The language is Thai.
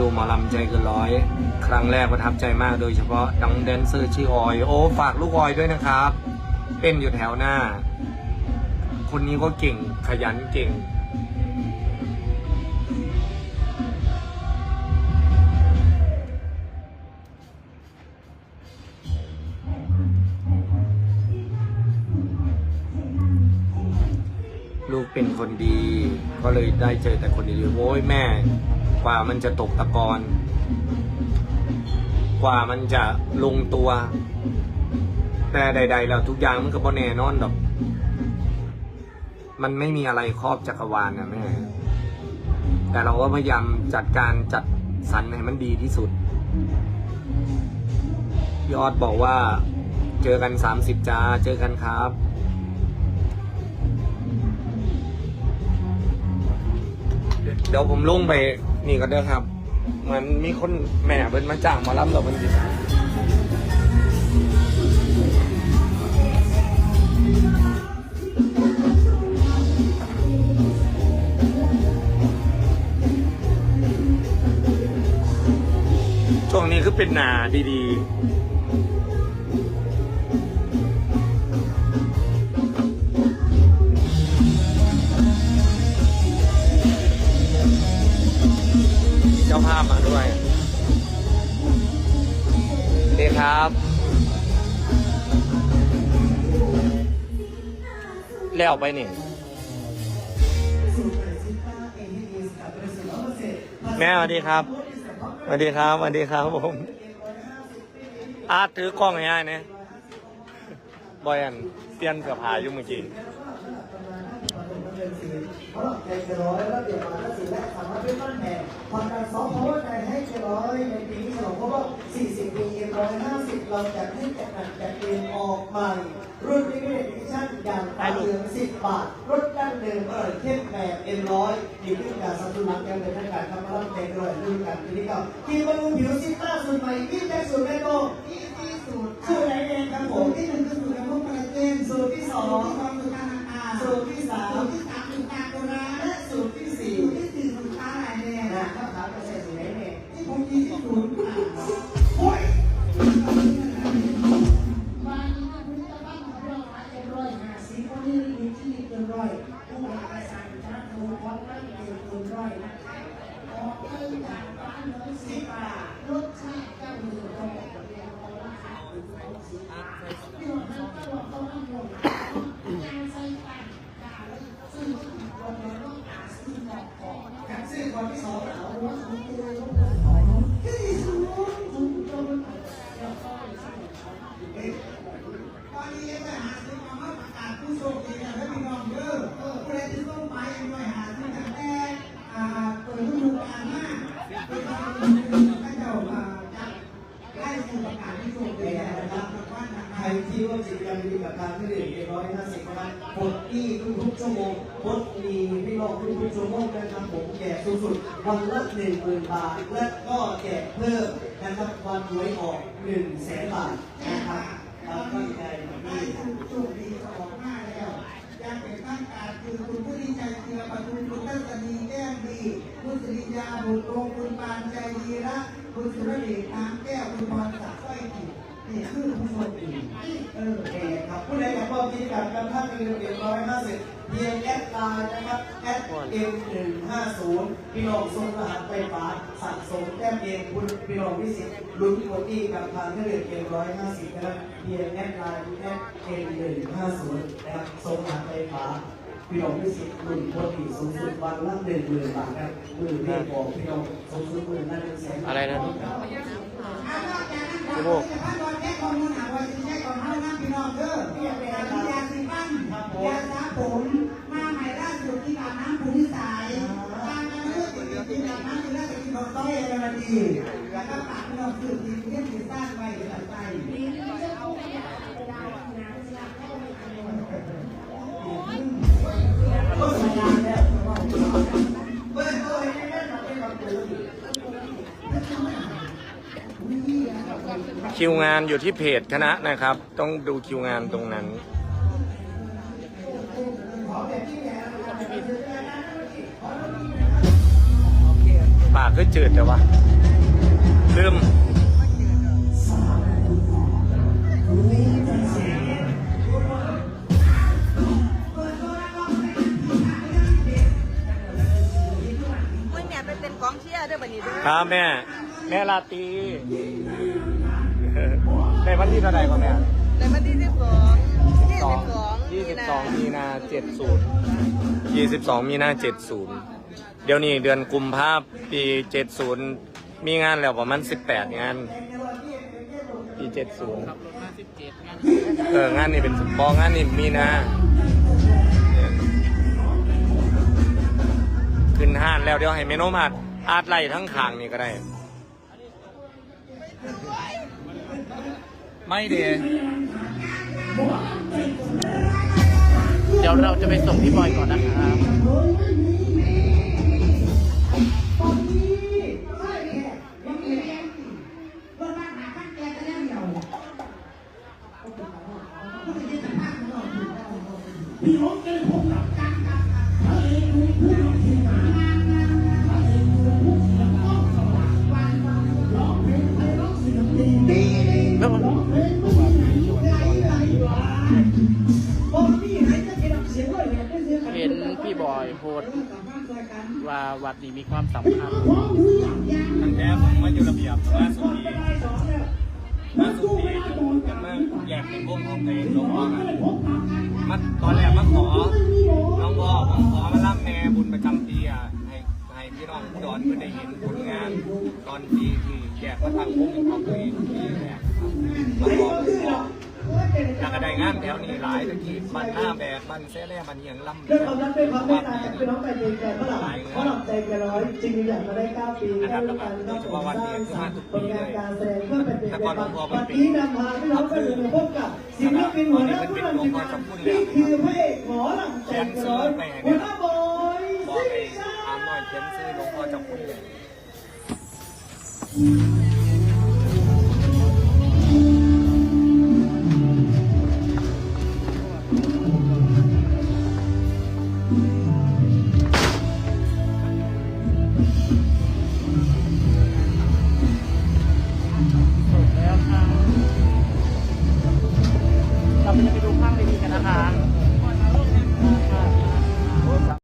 ดูหมอลำใจเกินร้อย ครั้งแรกประทับใจมากโดยเฉพาะดังแดนเซอร์ชื่อออย โอ้ ฝากลูกออยด้วยนะครับ เป็นอยู่แถวหน้า คนนี้ก็เก่งขยันเก่งลูกเป็นคนดี ก็เลยได้เจอแต่คนดีๆโอ้ยแม่ กว่ามันจะตกตะกอน กว่ามันจะลงตัว แต่ใด ๆ แล้วทุกอย่างมันก็บ่แน่นอนดอก มันไม่มีอะไรครอบจักรวาลนะแม่ แต่เราก็พยายามจัดการจัดสรรให้มันดีที่สุด พี่ออสบอกว่า เจอกันสามสิบจ้า เจอกันครับเดี๋ยวผมลงไป นี่ก็เด้อครับเหมือนมีคนแม่เป็นมาจ้างมารับเราเป็นจิตช่วงนี้คือเป็นนาดีๆ เจ้าภาพมาด้วยสวัสดีครับ แล้วไปนี่ แม่สวัสดีครับสวัสดีครับสวัสดีครับผมอาร์ตถือกล้องง่ายๆเนี่ยบอยอันเปลี่ยนเสื้อผ้าอยู่เมื่อกี้ ราะใจเกินร้อยแล้วเดี๋ยวมาแล้วสิและสามารถเป็นบ้านแห่ผลักดันซอฟต์พาวเวอร์ใจให้เกินร้อยในปีนี้ฉลองครบรอบ40 ปีเอ็มร้อยห้าสิบเราจะให้จัดหนักจัดเต็มออกใหม่ รุ่น Limited Edition อย่างตาเหลือง10 บาท รถดั้งเดิมอร่อยเข้มแบบเอ็มร้อยดีขึ้นกับซัมซุงนักแกนเป็นทางการทำมารับใจด้วยรุ่นกันทีนี้ก็กินบำรุงผิวซิต้าสูตรใหม่ยิ่งได้สูตรแม่โตที่ที่สูตรสูตรไหนเองครับผมที่หนึ่งคือสูตรกระพุ้งคอลเจนสูตรที่สองสูตรการอาสูตรที่สาม อยนะคะออกเงินจากร้านน้อยสิบบาทรสชาติเจ้ามือเขาบอกเรียนเขาราคาถึงร้อยสิบบาทที่เราทำก็เราเขาทำลง น้องทุกๆชั่วโมงนครับผมแจกสูงสุดวันละหนึ่งหมื่นบาท และก็แจกเพิ่มนะครับวันหวยออกหนึ่งแสนบาทนะครับตามตั้งใจที่โชคดีออกหน้าแล้วยังเป็นทางการคือคุณผู้ดีใจเจือปทุมคุณทัศนีแก้มดีคุณสิริยาบุตรวงคุณปานใจดีละคุณสุรเดชน้ำแก้วคุณพรศักดิ์สร้อยจิต นี่คือผู้โชคดีเออเองครับผู้ใดอยากร่วมกิจกรรมกับท่านในเรียนร้อยห้าสิบเพียงแอดไลน์นะครับแอดเอ็มหนึ่งห้าศูนย์พี่น้องส่งรหัสไฟฟ้าสะสมแต้มเองคุณพี่น้องวิสิตลุ้นโคตี้กับทางที่เรียนเรียนร้อยห้าสิบนะครับเพียงแอดไลน์แอดเอ็มหนึ่งห้าศูนย์นะครับส่งรหัสไฟฟ้า พี่น้องวิสิตลุ้นโคตี้สูงสุดวันละหนึ่งหมื่นบาทครับมือเรียกบอกพี่น้องสูงสุดหมื่นละหนึ่งแสนบาทอะไรนะอานอกจากนั้นครับจะพันวันแก้ข้อมูลหาวันที่ใช้ของเฮานะพี่น้องเด้อที่จะเป็นยาสีฟันยาสระผมมาใหม่ล่าสุดที่อาบน้ำภูมิสายการกันเลือกติดติดอาบน้ำที่แรกติดของต้อยอะไรมาดีแล้วก็ฝากพี่น้องสื่อที่เรียนที่สร้างไว้หลังใจปีนี้จะเอาไป คิวงานอยู่ที่เพจคณะนะครับ ต้องดูคิวงานตรงนั้นฝากก็จืดแต่ว่าลืมมื่อเนี่ยไปเป็นกองเชียร์ด้วยบันนี้ด้วยครับแม่ แม่ลาตรี ในวันที่เท่าไหร่ก่อนแม่ในวันที่สิบสองยี่สอสิงบสองยี่สิบสองมีนาเจ็ดศูนย์ยี่สิบสองมีนาเจ็ดศูนย์เดี๋ยวนี้เดือนกุมภาพปีเจ็ดศูนย์มีงานแล้วประมาณสิบแปดงาน ปีเจ็ดศูนย์เอองานนี่เป็นบองานนี่มีนาเนี่ยขึ้นห้านแล้วเดี๋ยวให้เมโนมาดอาดไล่ทั้งขางนี่ก็ได้ ไม่เดเดี๋ยวเราจะไปส่งพี่บอยก่อนนะครับ ว่าวัดนี้มีความสำคัญตั้งแต่ผมมาอยู่ระเบียบมาสุดีมาสุดีจนกันมาอยากเป็นวงของตัวเองน้องบอกอะมาตอนแรกมาขอน้องบอกผมขอมารับแม่บุญประจำปีอะให้ให้พี่น้องอุดรเพื่อได้เห็นผลงานตอนที่ที่แยกมาทางวงของตัวเองที่แรกครับมาขอขอ แล้วก็ได้งานแถวนี้หลายตะกี้บ้านหน้าแบบบ้านเซ่แร่บ้านเอียงลำด้วยความรักด้วยความเมตตาจากพี่น้องไปเจนใจเมื่อไหร่เขาหลับใจเกันร้อยจริงอยากมาได้เก้าปีได้รู้การเข้าสู่สร้างสรรค์ผลงานการแสดงเพื่อเป็นเด็กเป็นวันนี้นำพาพี่น้องไปดูพบกับศิลปินหัวหน้าผู้นำทีมงานนี่คือพระเอกหมอลังใจเกันร้อยหัวหน้าบอยซิให้ชาอามน้อยเขียนซื้อหลวงพ่อจ้าคุณเลย